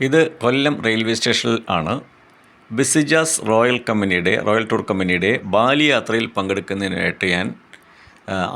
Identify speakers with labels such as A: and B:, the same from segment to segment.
A: ഇത് കൊല്ലം റെയിൽവേ സ്റ്റേഷനിൽ ആണ്. ബിസിജാസ് റോയൽ കമ്പനിയുടെ റോയൽ ടൂർ കമ്പനിയുടെ ബാലി യാത്രയിൽ പങ്കെടുക്കുന്നതിനായിട്ട് ഞാൻ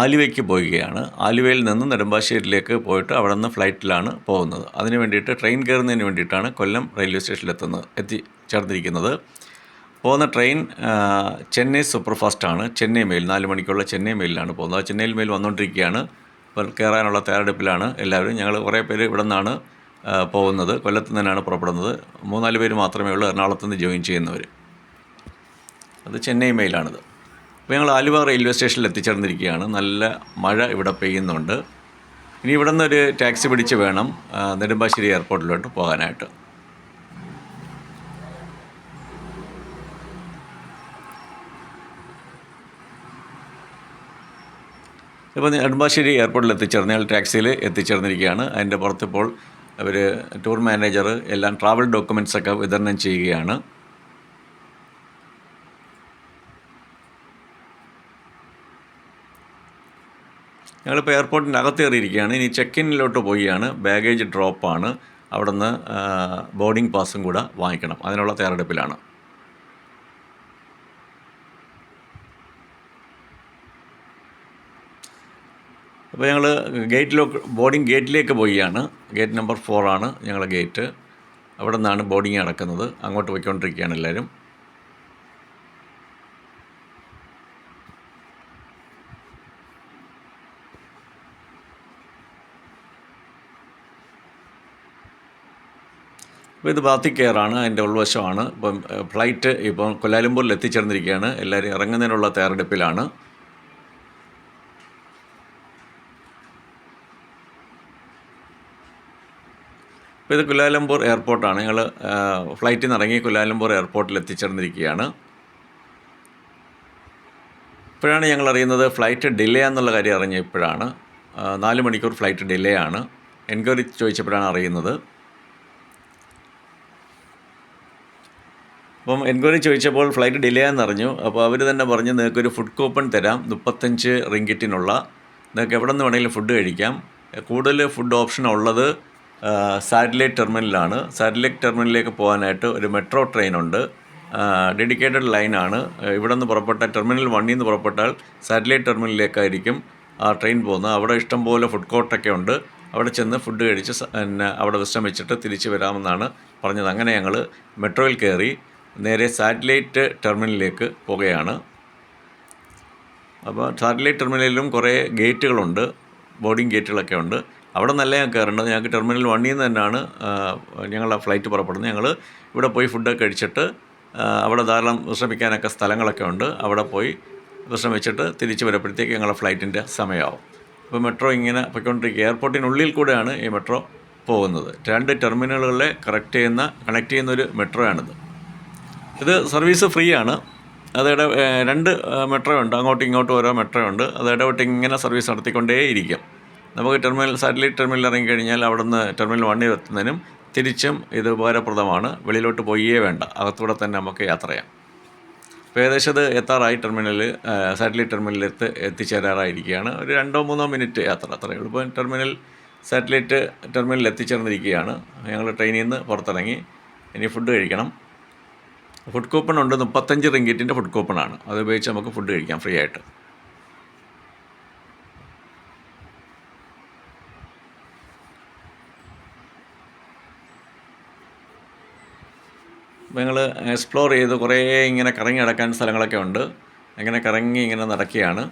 A: ആലുവയ്ക്ക് പോവുകയാണ്. ആലുവയിൽ നിന്ന് നെടുമ്പാശ്ശേരിയിലേക്ക് പോയിട്ട് അവിടെ നിന്ന് ഫ്ലൈറ്റിലാണ് പോകുന്നത്. അതിന് വേണ്ടിയിട്ട് ട്രെയിൻ കയറുന്നതിന് വേണ്ടിയിട്ടാണ് കൊല്ലം റെയിൽവേ സ്റ്റേഷനിൽ സ്റ്റേഷനിലെത്തുന്നത് എത്തിച്ചേർന്നിരിക്കുന്നത് പോകുന്ന ട്രെയിൻ ചെന്നൈ സൂപ്പർ ഫാസ്റ്റാണ് ചെന്നൈ മെയിൽ നാല് മണിക്കുള്ള ചെന്നൈ മെയിലാണ് പോകുന്നത്. ചെന്നൈയിൽ മെയിൽ വന്നുകൊണ്ടിരിക്കുകയാണ്. ഇപ്പോൾ കയറാനുള്ള തയ്യാറെടുപ്പിലാണ് എല്ലാവരും. ഞങ്ങൾ കുറേ പേര് ഇവിടെ നിന്നാണ് പോകുന്നത്. കൊല്ലത്തു നിന്നാണ് പുറപ്പെടുന്നത്. മൂന്നാൽ പേര് മാത്രമേ ഉള്ളൂ. എറണാകുളത്ത് നിന്ന് ജോയിൻ ചെയ്യുന്നവർ അത് ചെന്നൈ മെയിലാണിത്. അപ്പോൾ ഞങ്ങൾ ആലുവ റെയിൽവേ സ്റ്റേഷനിൽ എത്തിച്ചേർന്നിരിക്കുകയാണ്. നല്ല മഴ ഇവിടെ പെയ്യുന്നുണ്ട്. ഇനി ഇവിടെ നിന്ന് ഒരു ടാക്സി പിടിച്ച് വേണം നെടുമ്പാശ്ശേരി എയർപോർട്ടിലോട്ട് പോകാനായിട്ട്. ഇപ്പോൾ നെടുമ്പാശ്ശേരി എയർപോർട്ടിൽ എത്തിച്ചേർന്ന്. ഞങ്ങൾ ടാക്സിയിൽ എത്തിച്ചേർന്നിരിക്കുകയാണ്. അതിന്റെ പുറത്തിപ്പോൾ അവർ ടൂർ മാനേജർ എല്ലാം ട്രാവൽ ഡോക്യുമെന്റ്സ് ഒക്കെ വിതരണം ചെയ്യുകയാണ്. ഞങ്ങളിപ്പോൾ എയർപോർട്ടിന്റെ അകത്ത് കയറിയിരിക്കുകയാണ്. ഇനി ചെക്ക് ഇന്നിലോട്ട് പോവുകയാണ്. ബാഗേജ് ഡ്രോപ്പാണ്. അവിടെ നിന്ന് ബോർഡിംഗ് പാസും കൂടെ വാങ്ങിക്കണം. അതിനുള്ള തയ്യാറെടുപ്പിലാണ്. അപ്പോൾ ഞങ്ങൾ ഗേറ്റിലേക്ക് ബോർഡിംഗ് ഗേറ്റിലേക്ക് പോവുകയാണ്. ഗേറ്റ് നമ്പർ ഫോറാണ് ഞങ്ങളുടെ ഗേറ്റ്. അവിടെ നിന്നാണ് ബോർഡിംഗ് നടക്കുന്നത്. അങ്ങോട്ട് പോയിക്കൊണ്ടിരിക്കുകയാണ് എല്ലാവരും. അപ്പോൾ ഇത് ബാത്തിക് എയറാണ് അതിന്റെ ഉൾവശമാണ്. ഇപ്പം ഫ്ലൈറ്റ് ഇപ്പം കൊല്ലാലംപൂരിൽ എത്തിച്ചേർന്നിരിക്കുകയാണ്. എല്ലാവരും ഇറങ്ങുന്നതിനുള്ള തയ്യാറെടുപ്പിലാണ്. ഇപ്പോൾ ഇത് കുലാലംപൂർ എയർപോർട്ടാണ്. ഞങ്ങൾ ഫ്ലൈറ്റിൽ നിന്ന് ഇറങ്ങി കുലാലംപൂർ എയർപോർട്ടിൽ എത്തിച്ചേർന്നിരിക്കുകയാണ്. ഇപ്പോഴാണ് ഞങ്ങൾ അറിയുന്നത് ഫ്ലൈറ്റ് ഡിലേ എന്നുള്ള കാര്യം അറിഞ്ഞ ഇപ്പോഴാണ് ആ, നാല് മണിക്കൂർ ഫ്ലൈറ്റ് ഡിലേ ആണ്. എൻക്വയറി ചോദിച്ചപ്പോഴാണ് അറിയുന്നത്. അപ്പം എൻക്വയറി ചോദിച്ചപ്പോൾ ഫ്ലൈറ്റ് ഡിലേ എന്നറിഞ്ഞു അപ്പോൾ അവർ തന്നെ പറഞ്ഞു നിങ്ങൾക്കൊരു ഫുഡ് കൂപ്പൺ തരാം. മുപ്പത്തഞ്ച് റിങ്കിറ്റിനുള്ള. നിങ്ങൾക്ക് എവിടെ നിന്ന് വേണമെങ്കിലും ഫുഡ് കഴിക്കാം. കൂടുതൽ ഫുഡ് ഓപ്ഷൻ ഉള്ളത് സാറ്റലൈറ്റ് ടെർമിനലാണ് സാറ്റലൈറ്റ് ടെർമിനലിലേക്ക് പോകാനായിട്ട് ഒരു മെട്രോ ട്രെയിൻ ഉണ്ട് ഡെഡിക്കേറ്റഡ് ലൈനാണ്. ഇവിടെ നിന്ന് പുറപ്പെട്ട ടെർമിനൽ വണ്ണിൽ നിന്ന് പുറപ്പെട്ടാൽ സാറ്റലൈറ്റ് ടെർമിനലിലേക്കായിരിക്കും ആ ട്രെയിൻ പോകുന്നത്. അവിടെ ഇഷ്ടംപോലെ ഫുഡ് കോർട്ടൊക്കെ ഉണ്ട്. അവിടെ ചെന്ന് ഫുഡ് കഴിച്ച് പിന്നെ അവിടെ വിശ്രമിച്ചിട്ട് തിരിച്ച് വരാമെന്നാണ് പറഞ്ഞത്. അങ്ങനെ ഞങ്ങൾ മെട്രോയിൽ കയറി നേരെ സാറ്റലൈറ്റ് ടെർമിനലിലേക്ക് പോവുകയാണ് അപ്പോൾ സാറ്റലൈറ്റ് ടെർമിനലിലും കുറേ ഗേറ്റുകളുണ്ട്. ബോർഡിംഗ് ഗേറ്റുകളൊക്കെ ഉണ്ട്. അവിടെ നല്ല ഞാൻ കയറേണ്ടത്. ഞങ്ങൾക്ക് ടെർമിനൽ വണ്ണിൽ നിന്ന് തന്നെയാണ് ഞങ്ങളുടെ ഫ്ലൈറ്റ് പുറപ്പെടുന്നത്. ഞങ്ങൾ ഇവിടെ പോയി ഫുഡൊക്കെ കഴിച്ചിട്ട് അവിടെ ധാരാളം വിശ്രമിക്കാനൊക്കെ സ്ഥലങ്ങളൊക്കെ ഉണ്ട്. അവിടെ പോയി വിശ്രമിച്ചിട്ട് തിരിച്ച് വരുമ്പോഴത്തേക്ക് ഞങ്ങളുടെ ഫ്ലൈറ്റിന്റെ സമയമാവും. അപ്പോൾ മെട്രോ ഇങ്ങനെ പോയിക്കൊണ്ടിരിക്കുക. എയർപോർട്ടിനുള്ളിൽ കൂടെയാണ് ഈ മെട്രോ പോകുന്നത്. രണ്ട് ടെർമിനലുകളെ കറക്റ്റ് ചെയ്യുന്ന കണക്ട് ചെയ്യുന്ന ഒരു മെട്രോ ആണിത് ഇത് സർവീസ് ഫ്രീ ആണ്. അത് രണ്ട് മെട്രോ ഉണ്ട്. അങ്ങോട്ടും ഇങ്ങോട്ടും ഓരോ മെട്രോ ഉണ്ട്. അത് ഇങ്ങനെ സർവീസ് നടത്തിക്കൊണ്ടേയിരിക്കും. നമുക്ക് ടെർമിനൽ സാറ്റലൈറ്റ് ടെർമിനൽ ഇറങ്ങിക്കഴിഞ്ഞാൽ അവിടെ നിന്ന് ടെർമിനൽ വണ്ണിൽ എത്തുന്നതിനും തിരിച്ചും ഇത് ഉപകാരപ്രദമാണ്. വെളിയിലോട്ട് പോയേ വേണ്ട. അകത്തൂടെ തന്നെ നമുക്ക് യാത്ര ചെയ്യാം. ഇപ്പോൾ ഏകദേശം ഇത് എത്താറായി ടെർമിനൽ സാറ്റലൈറ്റ് ടെർമിനലിൽ എത്തി എത്തിച്ചേരാറായിരിക്കുകയാണ്. ഒരു രണ്ടോ മൂന്നോ മിനിറ്റ് യാത്ര അത്രയേ ഉള്ളൂ. ഇപ്പോൾ ടെർമിനൽ സാറ്റലൈറ്റ് ടെർമിനലിൽ എത്തിച്ചേർന്നിരിക്കുകയാണ്. ഞങ്ങൾ ട്രെയിനിൽ നിന്ന് പുറത്തിറങ്ങി. ഇനി ഫുഡ് കഴിക്കണം. ഫുഡ് കൂപ്പൺ ഉണ്ട്. മുപ്പത്തഞ്ച് റിങ്കിറ്റിന്റെ ഫുഡ് കൂപ്പണാണ് അത് ഉപയോഗിച്ച് നമുക്ക് ഫുഡ് കഴിക്കാം ഫ്രീ ആയിട്ട്. ഞങ്ങൾ എക്സ്പ്ലോർ ചെയ്ത് കുറേ ഇങ്ങനെ കറങ്ങി നടക്കാൻ സ്ഥലങ്ങളൊക്കെ ഉണ്ട്. അങ്ങനെ കറങ്ങി ഇങ്ങനെ നടക്കുകയാണ്.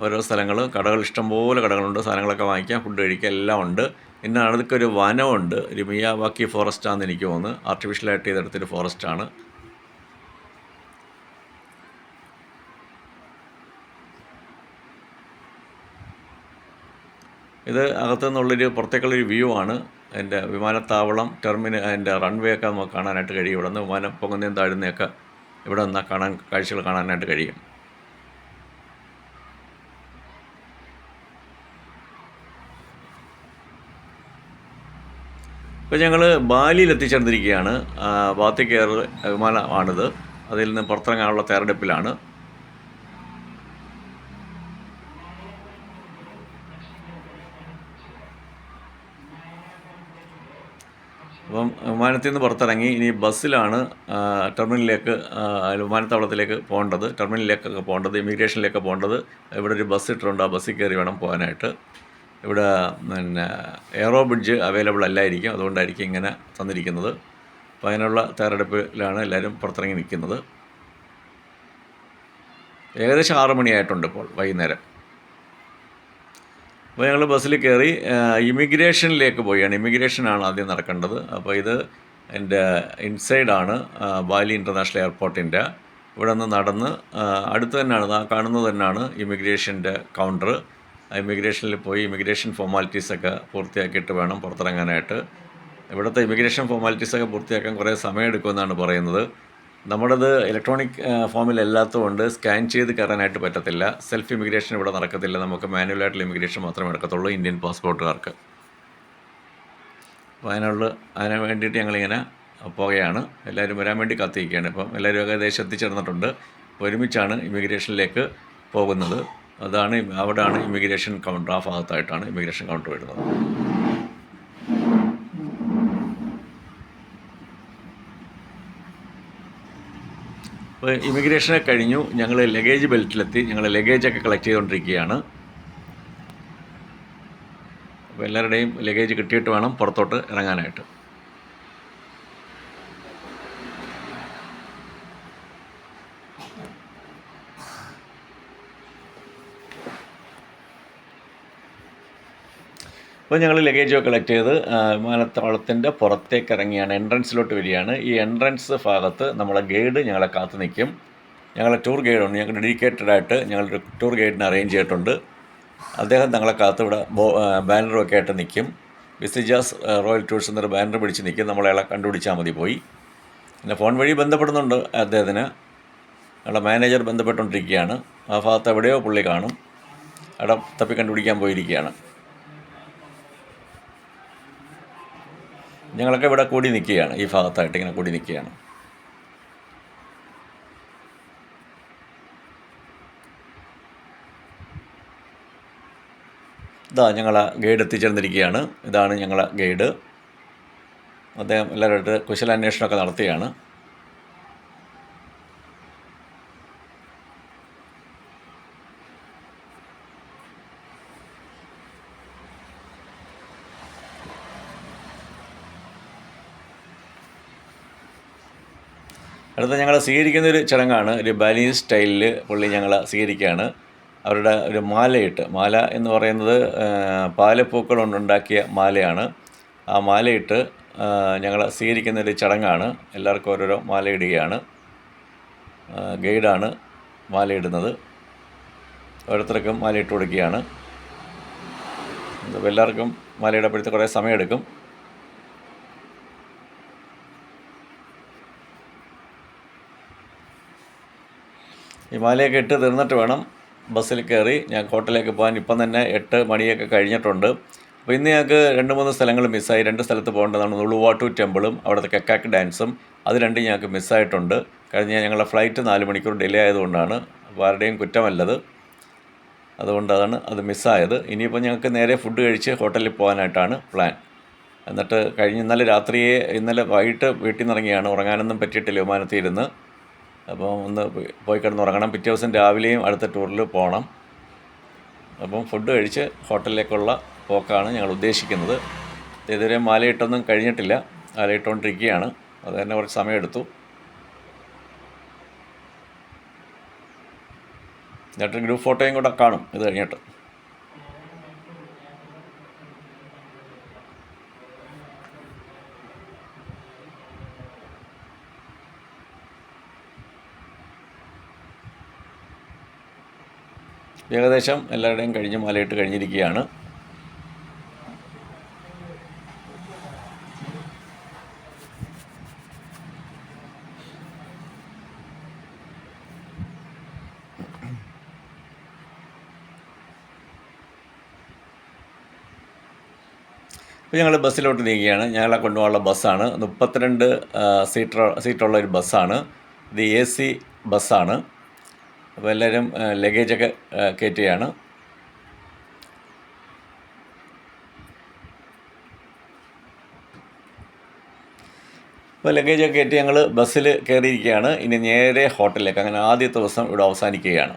A: ഓരോ സ്ഥലങ്ങൾ കടകൾ ഇഷ്ടംപോലെ കടകളുണ്ട്. സാധനങ്ങളൊക്കെ വാങ്ങിക്കാം ഫുഡ് കഴിക്കാം എല്ലാം ഉണ്ട്. പിന്നെ അടുത്തൊക്കെ ഒരു വനമുണ്ട്. ഒരു മിയാവാക്കി ഫോറസ്റ്റാണെന്ന് എനിക്ക് തോന്നുന്നു. ആർട്ടിഫിഷ്യലായിട്ട് ചെയ്തെടുത്തൊരു ഫോറസ്റ്റാണ് ഇത് അകത്തു നിന്നുള്ളൊരു പുറത്തേക്കുള്ളൊരു വ്യൂ ആണ്. അതിന്റെ വിമാനത്താവളം ടെർമിനൽ അതിന്റെ റൺവേ ഒക്കെ നമുക്ക് കാണാനായിട്ട് കഴിയും. ഇവിടെ നിന്ന് വിമാനം പൊങ്ങുന്നതും താഴുന്നതൊക്കെ ഇവിടെ നിന്നാൽ കാണാൻ കാഴ്ചകൾ കാണാനായിട്ട് കഴിയും. ഇപ്പോൾ ഞങ്ങൾ ബാലിയിൽ എത്തിച്ചേർന്നിരിക്കുകയാണ്. ബാത്തി എയർ വിമാനമാണിത് അതിൽ നിന്ന് പുറത്തിറങ്ങാനുള്ള തയ്യാറെടുപ്പിലാണ്. അപ്പം വിമാനത്തിൽ നിന്ന് പുറത്തിറങ്ങി ഇനി ബസ്സിലാണ് ടെർമിനലിലേക്ക് വിമാനത്താവളത്തിലേക്ക് പോകേണ്ടത്. ടെർമിനലിലേക്കൊക്കെ പോകേണ്ടത് ഇമിഗ്രേഷനിലേക്ക് പോകേണ്ടത്. ഇവിടെ ഒരു ബസ് ഇട്ടിട്ടുണ്ട്. ആ ബസ്സിൽ കയറി വേണം പോകാനായിട്ട്. ഇവിടെ പിന്നെ എയറോ ബ്രിഡ്ജ് അവൈലബിൾ അല്ലായിരിക്കും. അതുകൊണ്ടായിരിക്കും ഇങ്ങനെ തന്നിരിക്കുന്നത്. അപ്പോൾ അതിനുള്ള തയ്യാറെടുപ്പിലാണ് എല്ലാവരും പുറത്തിറങ്ങി നിൽക്കുന്നത്. ഏകദേശം ആറ് മണിയായിട്ടുണ്ട് ഇപ്പോൾ വൈകുന്നേരം. അപ്പോൾ ഞങ്ങൾ ബസ്സിൽ കയറി ഇമിഗ്രേഷനിലേക്ക് പോയാണ്. ഇമിഗ്രേഷനാണ് ആദ്യം നടക്കേണ്ടത്. അപ്പോൾ ഇത് എന്റെ ഇൻസൈഡാണ് ബാലി ഇന്റർനാഷണൽ എയർപോർട്ടിന്റെ. ഇവിടെ നിന്ന് നടന്ന് അടുത്ത് തന്നെയാണ് ആ കാണുന്നത് തന്നെയാണ് ഇമിഗ്രേഷന്റെ കൗണ്ടർ ഇമിഗ്രേഷനിൽ പോയി ഇമിഗ്രേഷൻ ഫോർമാലിറ്റീസൊക്കെ പൂർത്തിയാക്കിയിട്ട് വേണം പുറത്തിറങ്ങാനായിട്ട്. ഇവിടുത്തെ ഇമിഗ്രേഷൻ ഫോർമാലിറ്റീസൊക്കെ പൂർത്തിയാക്കാൻ കുറേ സമയമെടുക്കുമെന്നാണ് പറയുന്നത്. നമ്മുടേത് ഇലക്ട്രോണിക് ഫോമിലല്ലാത്തതുകൊണ്ട് സ്കാൻ ചെയ്ത് കയറാനായിട്ട് പറ്റത്തില്ല. സെൽഫ് ഇമിഗ്രേഷൻ ഇവിടെ നടക്കത്തില്ല. നമുക്ക് മാനുവലായിട്ടുള്ള ഇമിഗ്രേഷൻ മാത്രമേ നടക്കത്തുള്ളൂ ഇന്ത്യൻ പാസ്പോർട്ടുകാർക്ക് അപ്പോൾ അതിനുള്ള അതിന് വേണ്ടിയിട്ട് ഞങ്ങളിങ്ങനെ പോകുകയാണ് എല്ലാവരും വരാൻ വേണ്ടി കാത്തിരിക്കുകയാണ്. ഇപ്പം എല്ലാവരും ഏകദേശം എത്തിച്ചേർന്നിട്ടുണ്ട്. ഒരുമിച്ചാണ് ഇമിഗ്രേഷനിലേക്ക് പോകുന്നത്. അതാണ് അവിടെയാണ് ഇമിഗ്രേഷൻ കൗണ്ടർ ആ ഭാഗത്തായിട്ടാണ് ഇമിഗ്രേഷൻ കൗണ്ടർ വരുന്നത്. അപ്പോൾ ഇമിഗ്രേഷനെ കഴിഞ്ഞു. ഞങ്ങൾ ലഗേജ് ബെൽറ്റിലെത്തി ഞങ്ങൾ ലഗേജൊക്കെ കളക്ട് ചെയ്തുകൊണ്ടിരിക്കുകയാണ് അപ്പോൾ എല്ലാവരുടെയും ലഗേജ് കിട്ടിയിട്ട് വേണം പുറത്തോട്ട് ഇറങ്ങാനായിട്ട്. അപ്പോൾ ഞങ്ങൾ ലഗേജൊക്കെ കളക്ട് ചെയ്ത് വിമാനത്താവളത്തിന്റെ പുറത്തേക്ക് ഇറങ്ങിയാണ്. എൻട്രൻസിലോട്ട് വരികയാണ്. ഈ എൻട്രൻസ് ഭാഗത്ത് നമ്മളെ ഗൈഡ് ഞങ്ങളെ കാത്തു നിൽക്കും. ഞങ്ങളെ ടൂർ ഗൈഡുണ്ട് ഞങ്ങൾ ഡെഡിക്കേറ്റഡ് ആയിട്ട് ഞങ്ങളൊരു ടൂർ ഗൈഡിനെ അറേഞ്ച് ചെയ്തിട്ടുണ്ട്. അദ്ദേഹം ഞങ്ങളെ കാത്ത് ഇവിടെ ബോ ബാനറും ഒക്കെ ആയിട്ട് നിൽക്കും. വിസിജാസ് റോയൽ ടൂർസ് എന്നൊരു ബാനർ പിടിച്ച് നിൽക്കും. നമ്മളയാളെ കണ്ടുപിടിച്ചാൽ മതി പോയി. പിന്നെ ഫോൺ വഴി ബന്ധപ്പെടുന്നുണ്ട് അദ്ദേഹത്തിന്. ഞങ്ങളുടെ മാനേജർ ബന്ധപ്പെട്ടുകൊണ്ടിരിക്കുകയാണ്. ആ ഭാഗത്ത് എവിടെയോ പുള്ളി കാണും. അവിടെ തപ്പി കണ്ടുപിടിക്കാൻ പോയിരിക്കുകയാണ്. ഞങ്ങളൊക്കെ ഇവിടെ കൂടി നിൽക്കുകയാണ്. ഈ ഭാഗത്തായിട്ട് ഇങ്ങനെ കൂടി നിൽക്കുകയാണ്. ഇതാ ഞങ്ങൾ ഗൈഡ് എത്തിച്ചേർന്നിരിക്കുകയാണ്. ഇതാണ് ഞങ്ങളെ ഗൈഡ്. അദ്ദേഹം എല്ലാവരുമായിട്ട് കുശലാന്വേഷണമൊക്കെ നടത്തുകയാണ്. അടുത്ത ഞങ്ങൾ സ്വീകരിക്കുന്ന ഒരു ചടങ്ങാണ് ഒരു ബാലീസ് സ്റ്റൈലിൽ പുള്ളി ഞങ്ങൾ സ്വീകരിക്കുകയാണ്. അവരുടെ ഒരു മാലയിട്ട് മാല എന്ന് പറയുന്നത് പാലപ്പൂക്കൾ കൊണ്ടുണ്ടാക്കിയ മാലയാണ്. ആ മാലയിട്ട് ഞങ്ങൾ സ്വീകരിക്കുന്ന ഒരു ചടങ്ങാണ്. എല്ലാവർക്കും ഓരോരോ മാല ഇടുകയാണ്. ആ, ഗൈഡാണ് മാലയിടുന്നത്. ഓരോരുത്തർക്കും മാലയിട്ട് കൊടുക്കുകയാണ്. എല്ലാവർക്കും മാലയിടപ്പെടുത്തി കുറേ സമയമെടുക്കും. ഈ മാലയൊക്കെ ഇട്ട് തീർന്നിട്ട് വേണം ബസ്സിൽ കയറി. ഞാൻ ഹോട്ടലിലേക്ക് പോകാൻ ഇപ്പം തന്നെ എട്ട് മണിയൊക്കെ കഴിഞ്ഞിട്ടുണ്ട്. അപ്പോൾ ഇന്ന് ഞങ്ങൾക്ക് രണ്ട് മൂന്ന് സ്ഥലങ്ങൾ മിസ്സായി. രണ്ട് സ്ഥലത്ത് പോകേണ്ടതാണ് ഉളുവാട്ടു ടെമ്പിളും അവിടുത്തെ കക്കാക്ക് ഡാൻസും. അത് രണ്ടും ഞങ്ങൾക്ക് മിസ്സായിട്ടുണ്ട്. കഴിഞ്ഞ ഞങ്ങളുടെ ഫ്ലൈറ്റ് നാല് മണിക്കൂർ ഡിലേ ആയതുകൊണ്ടാണ് അപ്പോൾ ആരുടെയും കുറ്റമല്ലത്. അതുകൊണ്ട് അതാണ് അത് മിസ്സായത്. ഇനിയിപ്പോൾ ഞങ്ങൾക്ക് നേരെ ഫുഡ് കഴിച്ച് ഹോട്ടലിൽ പോകാനായിട്ടാണ് പ്ലാൻ. എന്നിട്ട് കഴിഞ്ഞ ഇന്നലെ രാത്രിയെ ഇന്നലെ വൈകിട്ട് വീട്ടിൽ നിന്ന് ഇറങ്ങിയാണ് ഉറങ്ങാനൊന്നും പറ്റിയിട്ടില്ല വിമാനത്തിൽ ഇരുന്ന്. അപ്പോൾ ഒന്ന് പോയി- കിടന്നുറങ്ങണം. പിറ്റേ ദിവസം രാവിലെയും അടുത്ത ടൂറിൽ പോകണം. അപ്പം ഫുഡ് കഴിച്ച് ഹോട്ടലിലേക്കുള്ള പോക്കാണ് ഞങ്ങൾ ഉദ്ദേശിക്കുന്നത്. ഇതുവരെ മാലയിട്ടൊന്നും കഴിഞ്ഞിട്ടില്ല. മാലയിട്ടുകൊണ്ടിരിക്കുകയാണ് അത് തന്നെ കുറച്ച് സമയമെടുത്തു. എന്നിട്ട് ഗ്രൂപ്പ് ഫോട്ടോയും കൂടെ കാണും. ഇത് കഴിഞ്ഞിട്ട്. ഏകദേശം എല്ലാവരുടെയും കഴിഞ്ഞ് മാലയിട്ട് കഴിഞ്ഞിരിക്കുകയാണ്. ഇപ്പോൾ ഞങ്ങൾ ബസ്സിലോട്ട് നീങ്ങുകയാണ്. ഞങ്ങളെ കൊണ്ടുപോകാനുള്ള ബസ്സാണ്. മുപ്പത്തിരണ്ട് സീറ്റർ സീറ്റുള്ള ഒരു ബസ്സാണ്. ഇത് എ സി ബസ്സാണ്. അപ്പോൾ എല്ലാവരും ലഗേജൊക്കെ കയറ്റുകയാണ് അപ്പോൾ ലഗേജൊക്കെ കയറ്റി ഞങ്ങൾ ബസ്സിൽ കയറിയിരിക്കുകയാണ് ഇനി നേരെ ഹോട്ടലിലേക്ക് അങ്ങനെ ആദ്യത്തെ ദിവസം ഇവിടെ അവസാനിക്കുകയാണ്.